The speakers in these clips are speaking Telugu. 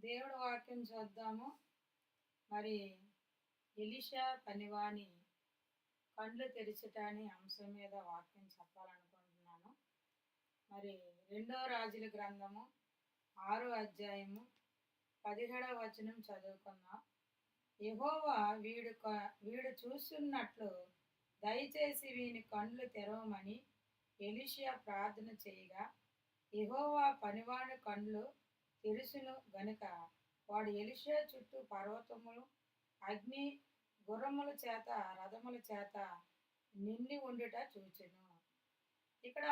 దేవుడు వాక్యం చూద్దాము. మరి ఎలిషా పనివాణి కండ్లు తెరిచుట అనే అంశం మీద వాక్యం చెప్పాలనుకుంటున్నాను. మరి రెండో రాజుల గ్రంథము ఆరో అధ్యాయము పదిహేడవ వచనం చదువుకుందాం. ఎహోవా వీడు క- వీడు చూస్తున్నట్లు దయచేసి వీని కండ్లు తెరవమని ఎలిషియా ప్రార్థన చేయగా ఎహోవా పనివాడి కండ్లు తెలుసును గనుక వాడు ఎలిషా చుట్టూ పర్వతములు అగ్ని గుర్రముల చేత రథముల చేత నిండి ఉండుట చూచెను. ఇక్కడ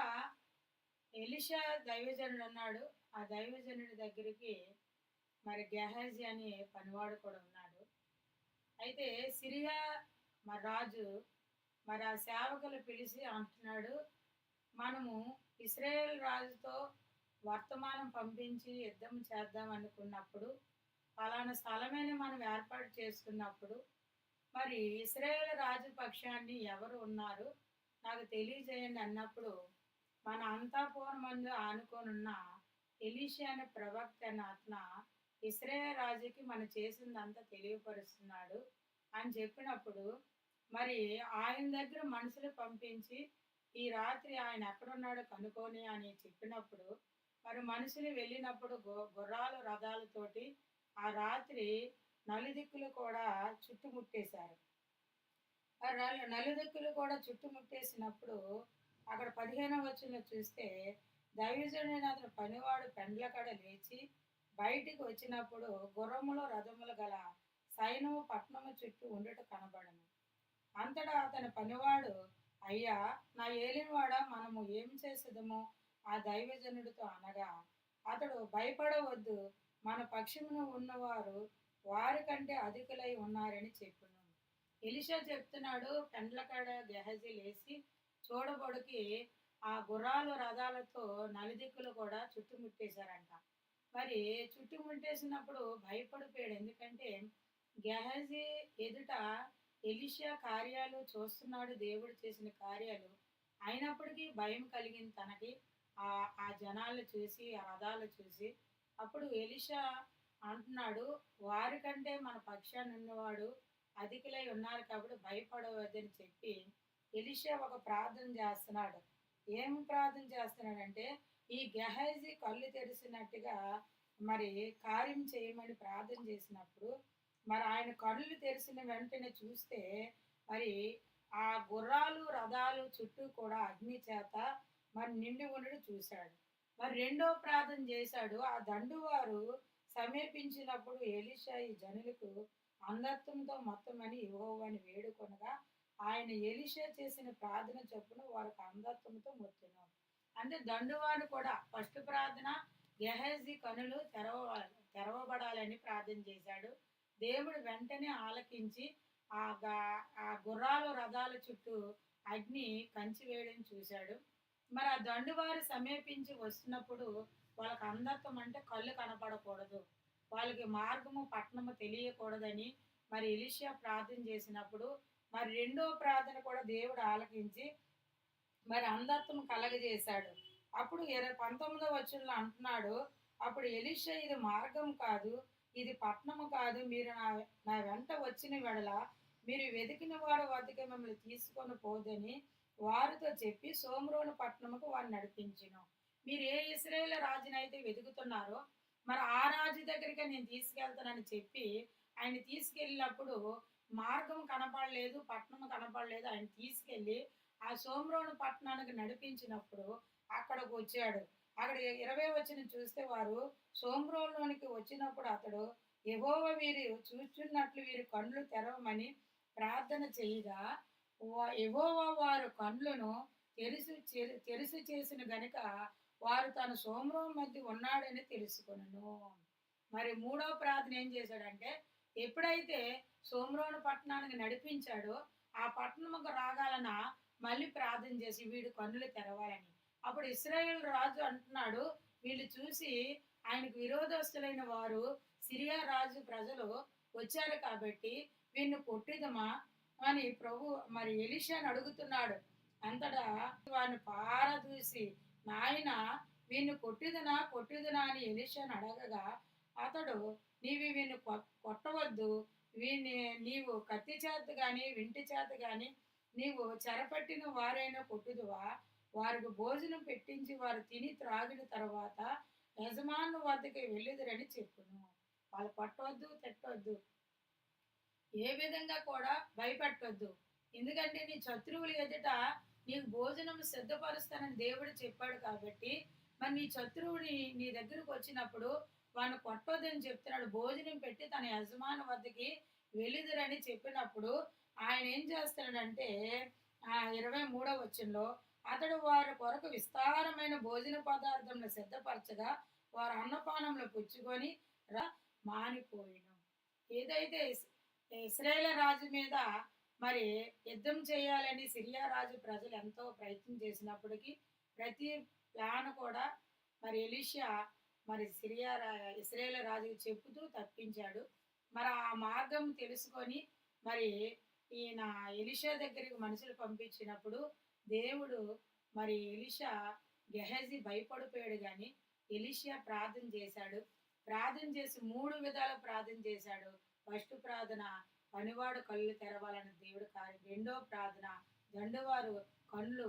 ఎలిషా దైవజనుడు అన్నాడు ఆ దైవజనుడి దగ్గరికి మరి గెహాజీ అనే పనివాడు కూడా ఉన్నాడు. అయితే సిరియా మరి రాజు మరి ఆ సేవకులు పిలిచి అంటున్నాడు మనము ఇస్రాయేల్ రాజుతో వర్తమానం పంపించి యుద్ధం చేద్దాం అనుకున్నప్పుడు పలానా స్థలమైన మనం ఏర్పాటు చేసుకున్నప్పుడు మరి ఇస్రాయేల్ రాజు పక్షాన్ని ఎవరు ఉన్నారు? నాకు తెలియజేయండి అన్నప్పుడు మన అంతాపురం మందు ఆనుకోనున్న ఎలీషా అనే ప్రవక్త అనే అతన ఇస్రాయేల్ రాజుకి మనం చేసిందంతా తెలియపరుస్తున్నాడు అని చెప్పినప్పుడు మరి ఆయన దగ్గర మనుషులు పంపించి ఈ రాత్రి ఆయన ఎక్కడున్నాడో కనుక్కొని అని చెప్పినప్పుడు మరి మనుషులు వెళ్ళినప్పుడు గు- గుర్రాలు రథాలతోటి ఆ రాత్రి నలుదిక్కులు కూడా చుట్టుముట్టేశారు. నలు నలుదిక్కులు కూడా చుట్టుముట్టేసినప్పుడు అక్కడ పదిహేనవ వచ్చిన చూస్తే దైవజనుడైన అతను పనివాడు పెండ్ల కడ లేచి బయటికి వచ్చినప్పుడు గుర్రములు రథములు గల సైన్యము పట్టణము చుట్టూ ఉండటం కనబడను. అంతటా అతని పనివాడు అయ్యా నా ఏలినవాడ మనము ఏం చేసేదమో? ఆ దైవజనుడితో అనగా అతడు భయపడవద్దు మన పక్షమును ఉన్నవారు వారికంటే అధికులై ఉన్నారని చెప్పును. ఎలిషా చెప్తున్నాడు పెండ్లకాడ గెహజీ లేచి చూడబొడికి ఆ గుర్రాలు రథాలతో నలుదిక్కులు కూడా చుట్టుముట్టేశారంట. మరి చుట్టుముట్టేసినప్పుడు భయపడిపోయాడు. ఎందుకంటే గెహజీ ఎదుట ఎలిషా కార్యాలు చూస్తున్నాడు దేవుడు చేసిన కార్యాలు. అయినప్పటికీ భయం కలిగింది తనకి. ఆ ఆ జనాలు చూసి ఆ రథాలు చూసి అప్పుడు ఎలిషా అంటున్నాడు వారికంటే మన పక్షాన్ని ఉన్నవాడు అధికులై ఉన్నారు కాబట్టి భయపడవద్దని చెప్పి ఎలిషా ఒక ప్రార్థన చేస్తున్నాడు. ఏం ప్రార్థన చేస్తున్నాడంటే ఈ గెహజీ కళ్ళు తెరిచినట్టుగా మరి కార్యం చేయమని ప్రార్థన చేసినప్పుడు మరి ఆయన కళ్ళు తెరిచిన వెంటనే చూస్తే మరి ఆ గుర్రాలు రథాలు చుట్టూ కూడా అగ్ని చేత మరి నిండి ఉండడం చూశాడు. మరి రెండో ప్రార్థన చేశాడు. ఆ దండువారు సమీపించినప్పుడు ఎలిషా ఈ జనులకు అంధత్వంతో మొత్తమని యెహోవాని వేడుకొనగా ఆయన ఎలిషా చేసిన ప్రార్థన చొప్పున వారికి అంధత్వంతో మొత్తును. అంటే దండువారు కూడా ఫస్ట్ ప్రార్థన గెహజీ కనులు తెరవ తెరవబడాలని ప్రార్థన చేశాడు. దేవుడు వెంటనే ఆలకించి ఆ గా- ఆ గుర్రాలు రథాల చుట్టూ అగ్ని కంచి వేయడం చూశాడు. మరి ఆ దండువారు సమీపించి వస్తున్నప్పుడు వాళ్ళకి అంధత్వం అంటే కళ్ళు కనపడకూడదు. వాళ్ళకి మార్గము పట్టణము తెలియకూడదని మరి ఎలిషియా ప్రార్థన చేసినప్పుడు మరి రెండో ప్రార్థన కూడా దేవుడు ఆలకించి మరి అంధత్వం కలగజేశాడు. అప్పుడు ఇరవై పంతొమ్మిదో వచ్చంలో అంటున్నాడు అప్పుడు ఎలిషా ఇది మార్గం కాదు ఇది పట్నము కాదు మీరు నా నా వెంట వచ్చిన వెడల మీరు వెతికిన వాడు వద్దకు మిమ్మల్ని తీసుకొని పోదని వారితో చెప్పి సోమరోను పట్టణముకు వారిని నడిపించును. మీరు ఏ ఇస్రాయేల్ రాజునైతే వెతుకుతున్నారో మరి ఆ రాజు దగ్గరికి నేను తీసుకెళ్తానని చెప్పి ఆయన తీసుకెళ్ళినప్పుడు మార్గం కనపడలేదు పట్టణం కనపడలేదు. ఆయన తీసుకెళ్ళి ఆ సోమరోను పట్టణానికి నడిపించినప్పుడు అక్కడికి వచ్చాడు. అక్కడ ఇరవై వచ్చిన చూస్తే వారు సోమరోలోనికి వచ్చినప్పుడు అతడు ఎగోవ వీరు చూచున్నట్లు వీరి కళ్ళు తెరవమని ప్రార్థన చేయగా ఎవోవా వారు కన్నులను తెరిసి చె- తెరిసి చేసిన గనుక వారు తన సోమరం మధ్య ఉన్నాడని తెలుసుకును మరి మూడో ప్రార్థన ఏం చేశాడంటే ఎప్పుడైతే సోమరోను పట్టణానికి నడిపించాడో ఆ పట్టణముకు రాగాలన మళ్ళీ ప్రార్థన చేసి వీడు కన్నులు తెరవాలని. అప్పుడు ఇస్రాయేల్ రాజు అంటున్నాడు వీళ్ళు చూసి ఆయనకు విరోధస్తులైన వారు సిరియా రాజు ప్రజలు వచ్చారు కాబట్టి వీళ్ళు కొట్టిదమా? అని ప్రభు మరి ఎలిషాని అడుగుతున్నాడు. అంతటా వారిని పారదూసి నాయన వీణ్ణి కొట్టిదనా కొట్టిదనా అని ఎలిషాని అడగగా అతడు నీవి వీణ్ణి కొట్టవద్దు. వీణ్ణి నీవు కత్తి చేత కానీ వింటి చేత కానీ నీవు చెరపట్టిన వారైనా కొట్టుదువా? వారికి భోజనం పెట్టించి వారు తిని త్రాగిన తర్వాత యజమాను వద్దకి వెళ్ళిదురని చెప్పును. వాళ్ళు కొట్టవద్దు తిట్టవద్దు. ఏ విధంగా కూడా భయపెట్టద్దు ఎందుకంటే నీ శత్రువులు ఎదుట నీకు భోజనం సిద్ధపరుస్తానని దేవుడు చెప్పాడు కాబట్టి మరి నీ శత్రువుని నీ దగ్గరకు వచ్చినప్పుడు వాడిని కొట్టొద్దని చెప్తున్నాడు. భోజనం పెట్టి తన యజమాని వద్దకి వెళ్ళిదురని చెప్పినప్పుడు ఆయన ఏం చేస్తున్నాడంటే ఆ ఇరవై మూడవ వచ్చంలో అతడు వారి కొరకు విస్తారమైన భోజన పదార్థంలో సిద్ధపరచగా వారు అన్నపానంలో పుచ్చుకొని రా మానిపోయిన. ఏదైతే ఇస్రాయేల్ రాజు మీద మరి యుద్ధం చేయాలని సిరియా రాజు ప్రజలు ఎంతో ప్రయత్నం చేసినప్పటికీ ప్రతి ప్లాన్ కూడా మరి ఎలిషియా మరి సిరియా ఇస్రాయేల్ రాజుకి చెప్పుతూ తప్పించాడు. మరి ఆ మార్గం తెలుసుకొని మరి ఈయన ఎలిషా దగ్గరికి మనుషులు పంపించినప్పుడు దేవుడు మరి ఎలిషా గెహజీ భయపడిపోయాడు కానీ ఎలిషియా ప్రార్థన చేశాడు. ప్రార్థన చేసి మూడు విధాలు ప్రార్థన చేశాడు. ఫస్ట్ ప్రార్థన పనివాడు కళ్ళు తెరవాలని దేవుడు కార్యం రెండో ప్రార్థన దండువారు కళ్ళు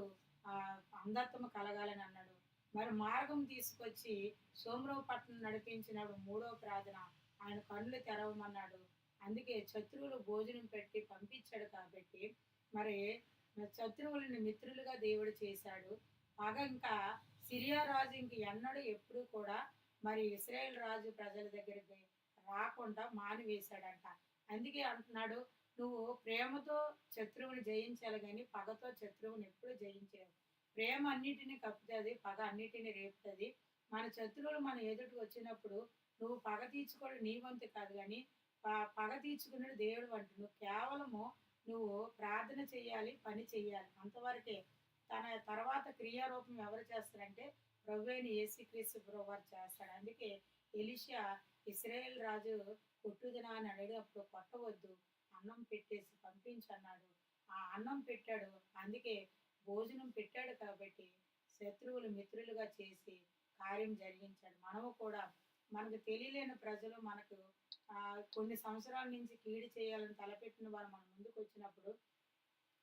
అంధత్వం కలగాలని అన్నాడు. మరి మార్గం తీసుకొచ్చి సోమరావుపట్నం నడిపించినాడు మూడో ప్రార్థన. ఆయన కళ్ళు తెరవమన్నాడు. అందుకే శత్రువులు భోజనం పెట్టి పంపించాడు కాబట్టి మరి శత్రువులని మిత్రులుగా దేవుడు చేశాడు. పగ ఇంకా సిరియా రాజు ఇంక ఎన్నడూ ఎప్పుడు కూడా మరి ఇస్రాయేల్ రాజు ప్రజల దగ్గరికి రాకుండా మానివేశాడంట. అందుకే అంటున్నాడు నువ్వు ప్రేమతో శత్రువుని జయించాలి కానీ పగతో శత్రువుని ఎప్పుడు జయించావు ప్రేమ అన్నిటిని కప్పుతుంది పగ అన్నిటిని రేపుతుంది. మన శత్రువులు మన ఎదుటి వచ్చినప్పుడు నువ్వు పగ తీర్చుకోవడం నీ వంతు కాదు కానీ పగ తీర్చుకున్నాడు దేవుడు అంటు నువ్వు కేవలము నువ్వు ప్రార్థన చేయాలి పని చేయాలి. అంతవరకే తన తర్వాత క్రియారూపం ఎవరు చేస్తారంటే ప్రభువైన ఏసుక్రీస్తు వారు చేస్తాడు. అందుకే ఎలిషియా ఇస్రాయేల్ రాజు కొట్టుదినా అని అడిగినప్పుడు కొట్టవద్దు అన్నం పెట్టేసి పంపించన్నాడు. ఆ అన్నం పెట్టాడు. అందుకే భోజనం పెట్టాడు కాబట్టి శత్రువులు మిత్రులుగా చేసి కార్యం జరిగించాడు. మనము కూడా మనకు తెలియలేని ప్రజలు మనకు కొన్ని సంవత్సరాల నుంచి కీడు చేయాలని తలపెట్టిన వారు మన ముందుకు వచ్చినప్పుడు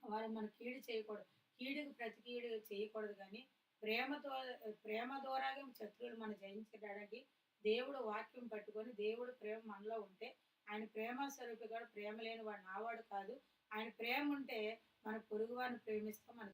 వారు మన కీడు చేయకూడదు. కీడుకు ప్రతి కీడు చేయకూడదు కానీ ప్రేమతో ప్రేమ ద్వారాగా శత్రువులు మనం జయించడానికి దేవుడు వాక్యం పట్టుకొని దేవుడు ప్రేమ మనలో ఉంటే ఆయన ప్రేమ స్వరూపి కూడా ప్రేమ లేని వాడు నావాడు కాదు. ఆయన ప్రేమ ఉంటే మన పొరుగు వారిని ప్రేమిస్తాం మన